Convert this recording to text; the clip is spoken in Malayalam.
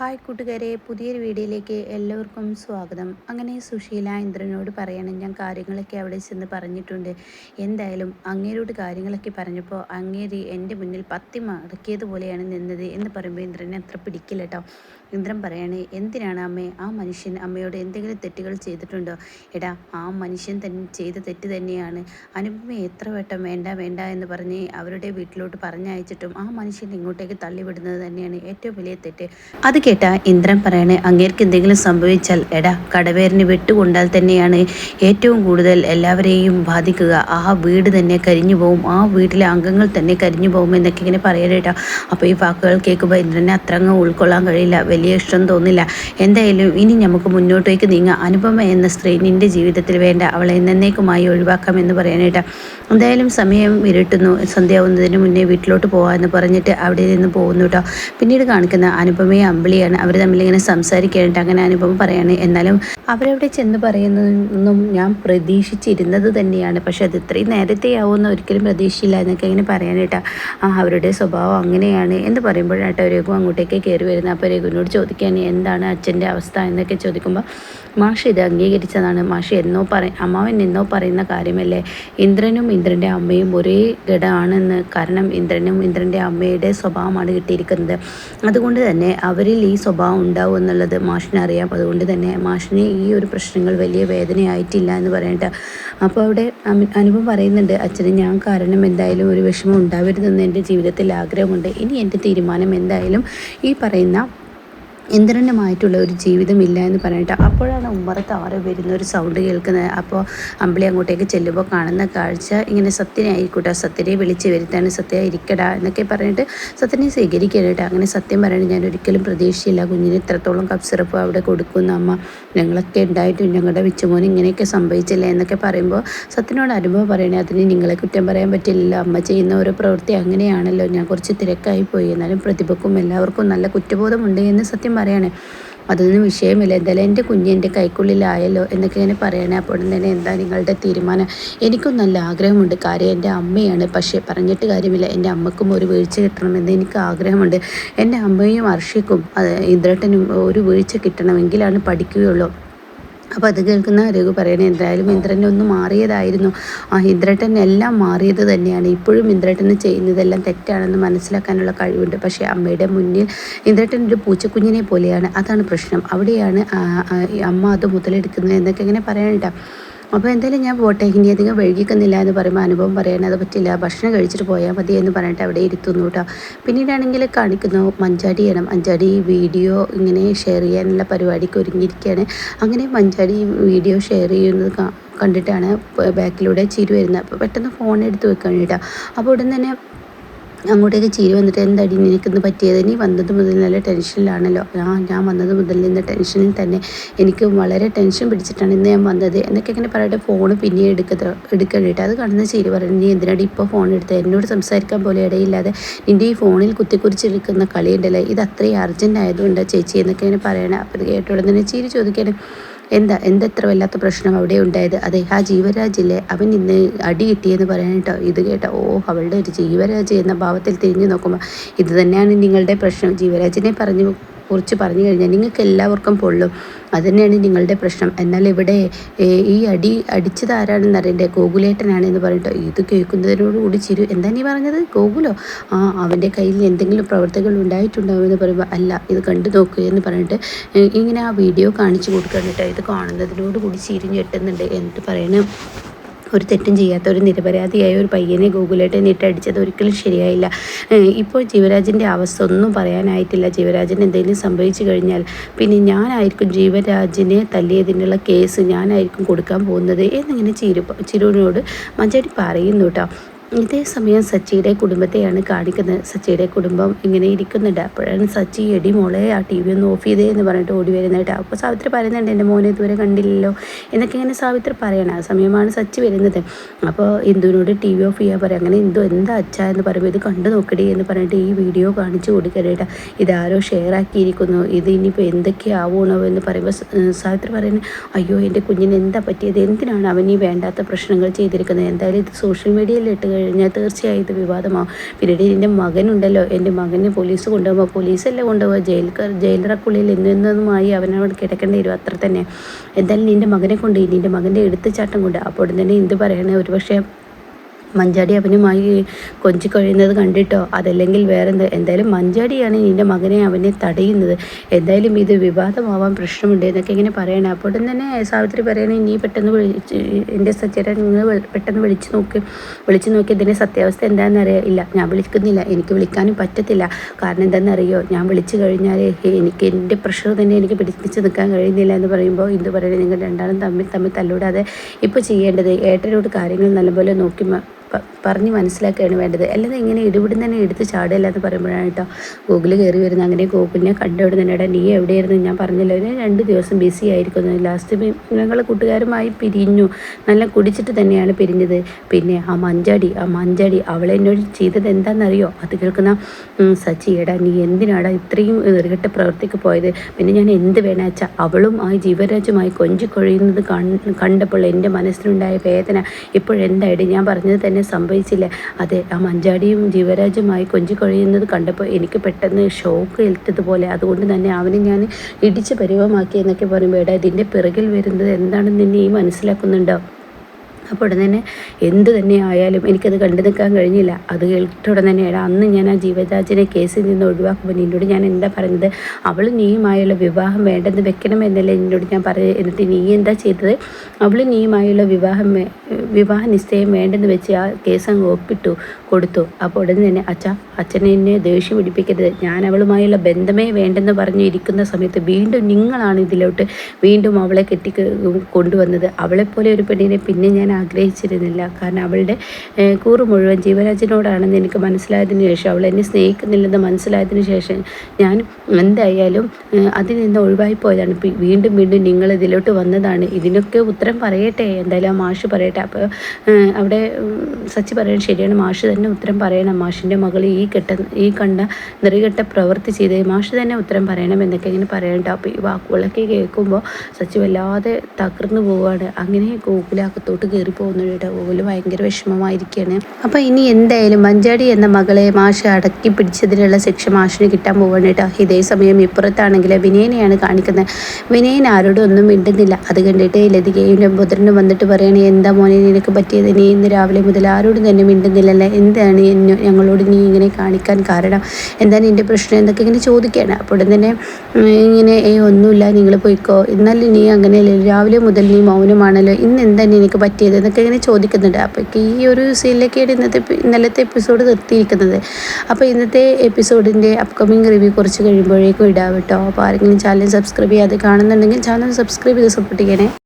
ഹായ് കൂട്ടുകാരെ പുതിയൊരു വീഡിയോയിലേക്ക് എല്ലാവർക്കും സ്വാഗതം. അങ്ങനെ സുശീല ഇന്ദ്രനോട് പറയണം ഞാൻ കാര്യങ്ങളൊക്കെ അവിടെ ചെന്ന് പറഞ്ഞിട്ടുണ്ട്. എന്തായാലും അങ്ങേരോട് കാര്യങ്ങളൊക്കെ പറഞ്ഞപ്പോൾ അങ്ങേര് എന്റെ മുന്നിൽ പത്തി മടക്കിയതുപോലെയാണ് നിന്നത് എന്ന് പറയുമ്പോൾ ഇന്ദ്രനെ അത്ര പിടിക്കില്ല കേട്ടോ ഇന്ദ്രൻ പറയാണ് എന്തിനാണ് അമ്മേ? ആ മനുഷ്യൻ അമ്മയോട് എന്തെങ്കിലും തെറ്റുകൾ ചെയ്തിട്ടുണ്ടോ? എടാ ആ മനുഷ്യൻ തന്നെ ചെയ്ത തെറ്റ് തന്നെയാണ്. അനുപമ എത്ര വട്ടം വേണ്ട വേണ്ട എന്ന് പറഞ്ഞ് അവരുടെ വീട്ടിലോട്ട് പറഞ്ഞയച്ചിട്ടും ആ മനുഷ്യൻ ഇങ്ങോട്ടേക്ക് തള്ളിവിടുന്നത് തന്നെയാണ് ഏറ്റവും വലിയ തെറ്റ്. അത് കേട്ട ഇന്ദ്രൻ പറയണേ അങ്ങേർക്ക് എന്തെങ്കിലും സംഭവിച്ചാൽ എടാ കടവേറിന് വെട്ടുകൊണ്ടാൽ തന്നെയാണ് ഏറ്റവും കൂടുതൽ എല്ലാവരെയും ബാധിക്കുക. ആ വീട് തന്നെ കരിഞ്ഞു പോകും ആ വീട്ടിലെ അംഗങ്ങൾ തന്നെ കരിഞ്ഞു പോകും എന്നൊക്കെ ഇങ്ങനെ പറയണേട്ടാ അപ്പോൾ ഈ വാക്കുകൾ കേൾക്കുമ്പോൾ ഇന്ദ്രനെ അത്ര അങ്ങ് ഉൾക്കൊള്ളാൻ കഴിയില്ല വലിയ ഇഷ്ടം തോന്നില്ല. എന്തായാലും ഇനി നമുക്ക് മുന്നോട്ടേക്ക് നീങ്ങാം. അനുപമ എന്ന സ്ത്രീ നിന്റെ ജീവിതത്തിൽ വേണ്ട അവളെ എന്നേക്കുമായി ഒഴിവാക്കാം എന്ന് പറയാനേട്ടാ എന്തായാലും സമയം ഇരുട്ടുന്നു. സന്ധ്യാവുന്നതിന് മുന്നേ വീട്ടിലോട്ട് പോകാമെന്ന് പറഞ്ഞിട്ട് അവിടെ നിന്ന് പോകുന്നു കേട്ടോ. പിന്നീട് കാണിക്കുന്ന അനുപമയും അമ്പിളിയാണ് അവർ തമ്മിലിങ്ങനെ സംസാരിക്കാനായിട്ട് അങ്ങനെ അനുഭവം പറയാണ്. എന്നാലും അവരവിടെ ചെന്ന് പറയുന്നതൊന്നും ഞാൻ പ്രതീക്ഷിച്ചിരുന്നത് തന്നെയാണ്. പക്ഷെ അത് ഇത്രയും നേരത്തെ ആവുമെന്ന് ഒരിക്കലും പ്രതീക്ഷയില്ല എന്നൊക്കെ ഇങ്ങനെ പറയാനായിട്ടാ ആ അവരുടെ സ്വഭാവം അങ്ങനെയാണ് എന്ന് പറയുമ്പോഴാട്ടോ രഘു അങ്ങോട്ടേക്ക് കയറി വരുന്നത്. അപ്പോൾ രഘുവിനോട് ചോദിക്കാൻ എന്താണ് അച്ഛന്റെ അവസ്ഥ? എന്നൊക്കെ ചോദിക്കുമ്പോൾ മാഷ് ഇത് അംഗീകരിച്ചതാണ്. മാഷ് എന്നോ പറ അമ്മാവൻ എന്നോ പറയുന്ന കാര്യമല്ലേ? ഇന്ദ്രനും ഇന്ദ്രന്റെ അമ്മയും ഒരേ ഘടമാണെന്ന് കാരണം ഇന്ദ്രനും ഇന്ദ്രന്റെ അമ്മയുടെ സ്വഭാവമാണ് കിട്ടിയിരിക്കുന്നത്. അതുകൊണ്ട് തന്നെ അവരിൽ സ്വഭാവം ഉണ്ടാവും എന്നുള്ളത് മാഷിനറിയാം അതുകൊണ്ട് തന്നെ മാഷിന് ഈ ഒരു പ്രശ്നങ്ങൾ വലിയ വേദനയായിട്ടില്ല എന്ന് പറയട്ടെ അപ്പോൾ അവിടെ അനുഭവം പറയുന്നുണ്ട് അച്ഛന് ഞാൻ കാരണം എന്തായാലും ഒരു വിഷമം ഉണ്ടാവരുതെന്ന് എന്റെ ജീവിതത്തിൽ ആഗ്രഹമുണ്ട്. ഇനി എന്റെ തീരുമാനം എന്തായാലും ഈ പറയുന്ന ഇന്ദ്രനുമായിട്ടുള്ള ഒരു ജീവിതമില്ല എന്ന് പറഞ്ഞിട്ട് അപ്പോഴാണ് ഉമ്മറത്ത് ആറ് വരുന്ന ഒരു സൗണ്ട് കേൾക്കുന്നത്. അപ്പോൾ അമ്പിളി അങ്ങോട്ടേക്ക് ചെല്ലുമ്പോൾ കാണുന്ന കാഴ്ച ഇങ്ങനെ സത്യനെ ആയിക്കോട്ടെ സത്യനെ വിളിച്ച് വരുത്താണ് സത്യ ഇരിക്കടാ എന്നൊക്കെ പറഞ്ഞിട്ട് സത്യനെ സ്വീകരിക്കരുത് അങ്ങനെ സത്യം പറയണത് ഞാൻ ഒരിക്കലും പ്രതീക്ഷയില്ല കുഞ്ഞിന് ഇത്രത്തോളം കപ്പ് സിറപ്പ് അവിടെ കൊടുക്കുന്ന. അമ്മ ഞങ്ങളൊക്കെ ഉണ്ടായിട്ടും ഞങ്ങളുടെ വിച്ചുമോൻ ഇങ്ങനെയൊക്കെ സംഭവിച്ചില്ല എന്നൊക്കെ പറയുമ്പോൾ സത്യനോട് അനുഭവം പറയണേ അതിന് നിങ്ങളെ കുറ്റം പറയാൻ പറ്റില്ലല്ലോ. അമ്മ ചെയ്യുന്ന ഓരോ പ്രവൃത്തി അങ്ങനെയാണല്ലോ. ഞാൻ കുറച്ച് തിരക്കായി പോയി. എന്നാലും പ്രതിഭക്കും എല്ലാവർക്കും നല്ല കുറ്റബോധമുണ്ട് എന്ന് സത്യം പറയാണ്. അതൊന്നും വിഷയമില്ല. എന്തായാലും എന്റെ കുഞ്ഞ് എന്റെ കൈക്കുള്ളിലായല്ലോ എന്നൊക്കെ ഇങ്ങനെ പറയണേ. അപ്പോൾ തന്നെ എന്താ നിങ്ങളുടെ തീരുമാനം? എനിക്കും നല്ല ആഗ്രഹമുണ്ട്. കാര്യം എന്റെ അമ്മയാണ്. പക്ഷേ പറഞ്ഞിട്ട് കാര്യമില്ല. എന്റെ അമ്മക്കും ഒരു വീഴ്ച കിട്ടണമെന്ന് എനിക്ക് ആഗ്രഹമുണ്ട്. എന്റെ അമ്മയും അർഷിക്കും. ഇന്ദ്രട്ടനും ഒരു വീഴ്ച കിട്ടണമെങ്കിലാണ് പഠിക്കുകയുള്ളൂ. അപ്പോൾ അത് കേൾക്കുന്ന രഘു പറയണേ എന്തായാലും ഇന്ദ്രനെ ഒന്ന് മാറിയതായിരുന്നു. ആ ഇന്ദ്രട്ടൻ എല്ലാം മാറിയത് തന്നെയാണ്. ഇപ്പോഴും ഇന്ദ്രട്ടന് ചെയ്യുന്നതെല്ലാം തെറ്റാണെന്ന് മനസ്സിലാക്കാനുള്ള കഴിവുണ്ട്. പക്ഷേ അമ്മയുടെ മുന്നിൽ ഇന്ദ്രട്ടൻ ഒരു പൂച്ചക്കുഞ്ഞിനെ പോലെയാണ്. അതാണ് പ്രശ്നം. അവിടെയാണ് അമ്മ അത് മുതലെടുക്കുന്നത് എന്നൊക്കെ ഇങ്ങനെ പറയാനുണ്ട് അപ്പോൾ എന്തായാലും ഞാൻ പോട്ടെ ഇനി അധികം വൈകിക്കുന്നില്ല എന്ന് പറയുമ്പോൾ അനുഭവം പറയാൻ അത് പറ്റില്ല. ഭക്ഷണം കഴിച്ചിട്ട് പോയാൽ മതി എന്ന് പറഞ്ഞിട്ട് അവിടെ ഇരുത്തുന്നു കേട്ടോ പിന്നീടാണെങ്കിൽ കാണിക്കുന്നു മഞ്ചാടി ചെയ്യണം. മഞ്ചാടി വീഡിയോ ഇങ്ങനെ ഷെയർ ചെയ്യാനുള്ള പരിപാടിക്ക് ഒരുങ്ങിയിരിക്കുകയാണ് അങ്ങനെ മഞ്ചാടി വീഡിയോ ഷെയർ ചെയ്യുന്നത് കണ്ടിട്ടാണ് ബാക്കിലൂടെ ചിരി വരുന്നത്. അപ്പോൾ പെട്ടെന്ന് ഫോൺ എടുത്ത് വെക്കാൻ കേട്ടോ അപ്പോൾ ഉടൻ തന്നെ അങ്ങോട്ടേക്ക് ചീരി വന്നിട്ട് എന്തടി നിനക്കിന്ന് പറ്റിയത്? നീ വന്നത് മുതൽ നല്ല ടെൻഷനിലാണല്ലോ. ആ ഞാൻ വന്നത് മുതൽ ഇന്ന് ടെൻഷനിൽ തന്നെ. എനിക്ക് വളരെ ടെൻഷൻ പിടിച്ചിട്ടാണ് ഇന്ന് ഞാൻ വന്നത്. എന്നൊക്കെ ഇങ്ങനെ പറയട്ടെ ഫോൺ പിന്നെ എടുക്കത്ത എടുക്കണ്ടിട്ട്. അത് കാണുന്ന ചീരി പറഞ്ഞു നീ എന്തിനാടി ഇപ്പോൾ ഫോൺ എടുത്തത് എന്നോട് സംസാരിക്കാൻ പോലെ ഇടയില്ലാതെ നിന്റെ ഈ ഫോണിൽ കുത്തിക്കുറിച്ചെടുക്കുന്ന കളിയുണ്ടല്ലോ? ഇത് അത്രയും അർജന്റ് ആയതുകൊണ്ട് ചേച്ചി എന്നൊക്കെ ഇങ്ങനെ പറയണേ. അപ്പോൾ കേട്ടോടെ തന്നെ ചീരി ചോദിക്കാനും എന്താ എന്തെത്ര വല്ലാത്ത പ്രശ്നം അവിടെ ഉണ്ടായത്? അതെ ആ ജീവരാജില്ലേ അവൻ ഇന്ന് അടി കിട്ടിയെന്ന് പറയാനിട്ടോ ഇത് കേട്ടോ. ഓ അവളുടെ ഒരു ജീവരാജ് എന്ന ഭാവത്തിൽ തിരിഞ്ഞു നോക്കുമ്പോൾ ഇത് തന്നെയാണ് നിങ്ങളുടെ പ്രശ്നം. ജീവരാജിനെ പറഞ്ഞു കുറിച്ച് പറഞ്ഞു കഴിഞ്ഞാൽ നിങ്ങൾക്ക് എല്ലാവർക്കും പൊള്ളും. അതുതന്നെയാണ് നിങ്ങളുടെ പ്രശ്നം. എന്നാൽ ഇവിടെ ഈ അടി അടിച്ചത് ആരാണെന്ന് അറിയണ്ടേ ഗോകുലേട്ടനാണ് എന്ന് പറഞ്ഞിട്ട് ഇത് കേൾക്കുന്നതിനോടുകൂടി ചിരു. എന്താ നീ പറഞ്ഞത്? ഗോകുലോ? ആ അവന്റെ കയ്യിൽ എന്തെങ്കിലും പ്രവർത്തികൾ ഉണ്ടായിട്ടുണ്ടോ എന്ന് പറയുമ്പോൾ അല്ല ഇത് കണ്ടു നോക്കുക എന്ന് പറഞ്ഞിട്ട് ഇങ്ങനെ ആ വീഡിയോ കാണിച്ചു കൊടുക്കാൻ കേട്ടോ. ഇത് കാണുന്നതിനോടുകൂടി ചിരി ഞെട്ടുന്നുണ്ട്. എന്നിട്ട് പറയണം ഒരു തെറ്റും ചെയ്യാത്ത ഒരു നിരപരാധിയായ ഒരു പയ്യനെ ഗോകുലേട്ടൻ നീട്ടടിച്ചത് ഒരിക്കലും ശരിയായില്ല. ഇപ്പോൾ ജീവരാജിന്റെ അവസ്ഥ ഒന്നും പറയാനായിട്ടില്ല. ജീവരാജിന് എന്തെങ്കിലും സംഭവിച്ചു കഴിഞ്ഞാൽ പിന്നെ ഞാനായിരിക്കും ജീവരാജിനെ തല്ലിയതിനുള്ള കേസ് ഞാനായിരിക്കും കൊടുക്കാൻ പോകുന്നത് എന്നിങ്ങനെ ചിരു ചിരുവിനോട് മഞ്ചാടി പറയുന്നു കേട്ടോ. ഇതേ സമയം സച്ചിയുടെ കുടുംബത്തെയാണ് കാണിക്കുന്നത്. സച്ചിയുടെ കുടുംബം ഇങ്ങനെ ഇരിക്കുന്നുണ്ട്. അപ്പോഴാണ് സച്ചി എടി മോളെ ആ ടി വി ഒന്ന് ഓഫ് ചെയ്തേ എന്ന് പറഞ്ഞിട്ട് ഓടി വരുന്നതായിട്ട്. അപ്പോൾ സാവിത്രി പറയുന്നുണ്ട് എന്റെ മോനെ ഇതുവരെ കണ്ടില്ലല്ലോ എന്നൊക്കെ ഇങ്ങനെ സാവിത്രി പറയണം. ആ സമയമാണ് സച്ചി വരുന്നത്. അപ്പോൾ ഇന്ദുവിനോട് ടി വി ഓഫ് ചെയ്യാൻ പറയാം. അങ്ങനെ ഇന്ദു എന്താ അച്ഛാ എന്ന് പറയുമ്പോൾ ഇത് കണ്ടു നോക്കടി എന്ന് പറഞ്ഞിട്ട് ഈ വീഡിയോ കാണിച്ചു കൊടുക്കരുത് ഇതാരോ ഷെയർ ആക്കിയിരിക്കുന്നു. ഇത് ഇനിയിപ്പോൾ എന്തൊക്കെയാവണോ എന്ന് പറയുമ്പോൾ സാവിത്രി പറയുന്നത് അയ്യോ എന്റെ കുഞ്ഞിന് എന്താ പറ്റിയത്? എന്തിനാണ് അവൻ ഈ വേണ്ടാത്ത പ്രശ്നങ്ങൾ ചെയ്തിരിക്കുന്നത്? എന്തായാലും ഇത് സോഷ്യൽ മീഡിയയിൽ ഇട്ട് കഴിഞ്ഞാൽ തീർച്ചയായും ഇത് വിവാദമാവും. പിന്നീട് എന്റെ മകനുണ്ടല്ലോ. എന്റെ മകനെ പോലീസ് കൊണ്ടുപോകുമ്പോൾ പോലീസല്ലേ കൊണ്ടുപോകുക? ജയിൽക്കാർ ജയിലറക്കുള്ളിൽ എന്നെന്നുമായി അവനോട് കിടക്കേണ്ടി വരും. അത്ര തന്നെ. എന്തായാലും നിന്റെ മകനെ കൊണ്ട് നിന്റെ മകന്റെ എടുത്തുചാട്ടം കൊണ്ട് അപ്പോൾ തന്നെ എന്ത് പറയണേ? ഒരുപക്ഷെ മഞ്ചാടി അവനുമായി കൊഞ്ചി കഴിയുന്നത് കണ്ടിട്ടോ? അതല്ലെങ്കിൽ വേറെന്ത്? എന്തായാലും മഞ്ചാടിയാണ് നിന്റെ മകനെ അവനെ തടയുന്നത്. എന്തായാലും ഇത് വിവാദമാവാൻ പ്രശ്നമുണ്ട് എന്നൊക്കെ ഇങ്ങനെ പറയണം. അപ്പോൾ തന്നെ സാവിത്രി പറയണേ നീ പെട്ടെന്ന് വിളിച്ച് എന്റെ സച്ചേട്ടൻ നിങ്ങൾ പെട്ടെന്ന് വിളിച്ച് നോക്ക്. വിളിച്ച് നോക്കി ഇതിന്റെ സത്യാവസ്ഥ എന്താണെന്ന് അറിയാം. ഇല്ല ഞാൻ വിളിക്കുന്നില്ല. എനിക്ക് വിളിക്കാനും പറ്റത്തില്ല. കാരണം എന്താണെന്നറിയോ? ഞാൻ വിളിച്ചു കഴിഞ്ഞാൽ എനിക്ക് എന്റെ പ്രഷർ തന്നെ എനിക്ക് പിടിച്ച് നിൽക്കാൻ കഴിയുന്നില്ല എന്ന് പറയുമ്പോൾ എന്ത് പറയുന്നത് നിങ്ങൾ രണ്ടാളും തമ്മിൽ തമ്മിൽ തല്ലൂടാതെ ഇപ്പോൾ ചെയ്യേണ്ടത് ഏട്ടനോട് കാര്യങ്ങൾ നല്ലപോലെ നോക്കി പറഞ്ഞ് മനസ്സിലാക്കുകയാണ് വേണ്ടത്. അല്ലാതെ ഇങ്ങനെ ഇടിവിടുന്ന തന്നെ എടുത്ത് ചാടുകയല്ല എന്ന് പറയുമ്പോഴാണ് കേട്ടോ ഗൂഗിൾ കയറി വരുന്നത്. അങ്ങനെ ഗൂഗിളിനെ കണ്ടവിടെ തന്നെ എടാ നീ എവിടെയായിരുന്നു? ഞാൻ പറഞ്ഞല്ലോ. ഞാൻ രണ്ട് ദിവസം ബിസി ആയിരിക്കുന്നു. ലാസ്റ്റ് ഞങ്ങൾ കൂട്ടുകാരുമായി പിരിഞ്ഞു. നല്ല കുടിച്ചിട്ട് തന്നെയാണ് പിരിഞ്ഞത്. പിന്നെ ആ മഞ്ചാടി ആ മഞ്ചാടി അവളെ എന്നോട് ചെയ്തത് എന്താണെന്നറിയോ? അത് കേൾക്കുന്ന സച്ചി എടാ നീ എന്തിനാടാ ഇത്രയും എറികെട്ട പ്രവർത്തിക്ക് പോയത്? പിന്നെ ഞാൻ എന്ത് വേണാച്ച അവളും ആ ജീവരാജുമായി കൊഞ്ചിക്കൊഴിയുന്നത് കണ്ടപ്പോൾ എന്റെ മനസ്സിലുണ്ടായ വേദന ഇപ്പോഴെന്തായിട്ട് ഞാൻ പറഞ്ഞത് തന്നെ തന്നെ സംഭവിച്ചില്ല. അതെ ആ മഞ്ചാടിയും ജീവരാജുമായി കൊഞ്ചി കൊഴിയുന്നത് കണ്ടപ്പോൾ എനിക്ക് പെട്ടെന്ന് ഷോക്ക് ഏൽത്തതുപോലെ. അതുകൊണ്ട് തന്നെ അവനെ ഞാൻ ഇടിച്ച് പരിവമാക്കി എന്നൊക്കെ പറയുമ്പോൾ എടാ ഇതിന്റെ പിറകിൽ വരുന്നത് എന്താണെന്ന് നീ മനസ്സിലാക്കുന്നുണ്ടോ? അപ്പോൾ ഉടനെ തന്നെ എന്ത് തന്നെ ആയാലും എനിക്കത് കണ്ടു നിൽക്കാൻ കഴിഞ്ഞില്ല. അത് കേട്ടിട്ട് ഉടനെ തന്നെ അന്ന് ഞാൻ ആ ജീവരാജിനെ കേസിൽ നിന്ന് ഒഴിവാക്കുമ്പോൾ നിന്നോട് ഞാൻ എന്താ പറഞ്ഞത്? അവൾ നീയുമായുള്ള വിവാഹം വേണ്ടെന്ന് വെക്കണമെന്നല്ലേ നിന്നോട് ഞാൻ പറയുക എന്നിട്ട് നീ എന്താ ചെയ്തത്? അവൾ നീയുമായുള്ള വിവാഹം വിവാഹ നിശ്ചയം വേണ്ടെന്ന് വെച്ച് ആ കേസ് അങ്ങ് ഒപ്പിട്ടു കൊടുത്തു. അപ്പോൾ ഉടനെ തന്നെ അച്ഛ അച്ഛനെ എന്നെ ദേഷ്യം പിടിപ്പിക്കരുത്. ഞാൻ അവളുമായുള്ള ബന്ധമേ വേണ്ടെന്ന് പറഞ്ഞു ഇരിക്കുന്ന സമയത്ത് വീണ്ടും നിങ്ങളാണ് ഇതിലോട്ട് വീണ്ടും അവളെ കെട്ടി കൊണ്ടുവന്നത്. അവളെപ്പോലെ ഒരു പെണ്ണിനെ പിന്നെ ഞാൻ ആഗ്രഹിച്ചിരുന്നില്ല. കാരണം അവളുടെ കൂറ് മുഴുവൻ ജീവരാജിനോടാണെന്ന് എനിക്ക് മനസ്സിലായതിനു ശേഷം അവൾ എന്നെ സ്നേഹിക്കുന്നില്ലെന്ന് മനസ്സിലായതിനു ശേഷം ഞാൻ എന്തായാലും അതിൽ നിന്ന് ഒഴിവായി പോയതാണ്. വീണ്ടും വീണ്ടും നിങ്ങൾ ഇതിലോട്ട് വന്നതാണ്. ഇതിനൊക്കെ ഉത്തരം പറയട്ടെ. എന്തായാലും ആ മാഷ് പറയട്ടെ. അപ്പോൾ അവിടെ സച്ചി പറയണം ശരിയാണ്. മാഷ് തന്നെ ഉത്തരം പറയണം. മാഷിന്റെ മകൾ ഈ കെട്ട ഈ കണ്ട നിറികെട്ട പ്രവൃത്തി ചെയ്ത് മാഷ് തന്നെ ഉത്തരം പറയണം എന്നൊക്കെ ഇങ്ങനെ പറയണ്ട അപ്പോൾ ഈ വാക്കുകളൊക്കെ കേൾക്കുമ്പോൾ സച്ചി വല്ലാതെ തകർന്നു പോവുകയാണ്. അങ്ങനെ ഗോകുലാക്കത്തോട്ട് കയറി പോകുന്നത് കേട്ടോ ഓൽ ഭയങ്കര വിഷമമായിരിക്കുകയാണ് അപ്പോൾ ഇനി എന്തായാലും മഞ്ചാടി എന്ന മകളെ മാഷ് അടക്കി പിടിച്ചതിനുള്ള ശിക്ഷ മാഷിന് കിട്ടാൻ പോവാണ് കേട്ടോ ഇതേ സമയം ഇപ്പുറത്താണെങ്കിൽ വിനയനെയാണ് കാണിക്കുന്നത്. വിനയൻ ആരോടും ഒന്നും മിണ്ടുന്നില്ല. അത് കണ്ടിട്ട് ലതികയും ബുധനും വന്നിട്ട് പറയണേ എന്താ മോനെ നിനക്ക് പറ്റിയത്? നീ ഇന്ന് രാവിലെ മുതൽ ആരോടും തന്നെ മിണ്ടുന്നില്ലല്ലേ? എന്താണ് ഞങ്ങളോട് നീ ഇങ്ങനെ കാണിക്കാൻ കാരണം? എന്താണ് എന്റെ പ്രശ്നം? എന്നൊക്കെ ഇങ്ങനെ ചോദിക്കുകയാണ്. അപ്പോൾ തന്നെ ഇങ്ങനെ ഏ ഒന്നുമില്ല നിങ്ങൾ പോയിക്കോ. എന്നാലും നീ അങ്ങനെയല്ലേ? രാവിലെ മുതൽ നീ മൗനമാണല്ലോ. ഇന്ന് എന്താണ് എനിക്ക് പറ്റിയത്? എന്നൊക്കെ ഇങ്ങനെ ചോദിക്കുന്നുണ്ട്. അപ്പോൾ ഈ ഒരു സീനിലേക്കാണ് ഇന്നത്തെ ഇന്നലത്തെ എപ്പിസോഡ് നിർത്തിയിരിക്കുന്നത്. അപ്പോൾ ഇന്നത്തെ എപ്പിസോഡിന്റെ അപ്കമിങ് റിവ്യൂ കുറച്ച് കഴിയുമ്പോഴേക്കും ഇടാം കേട്ടോ. അപ്പോൾ ആരെങ്കിലും ചാനൽ സബ്സ്ക്രൈബ് ചെയ്യാതെ കാണുന്നുണ്ടെങ്കിൽ ചാനൽ സബ്സ്ക്രൈബ് ചെയ്ത് സപ്പോർട്ട് ചെയ്യണേ.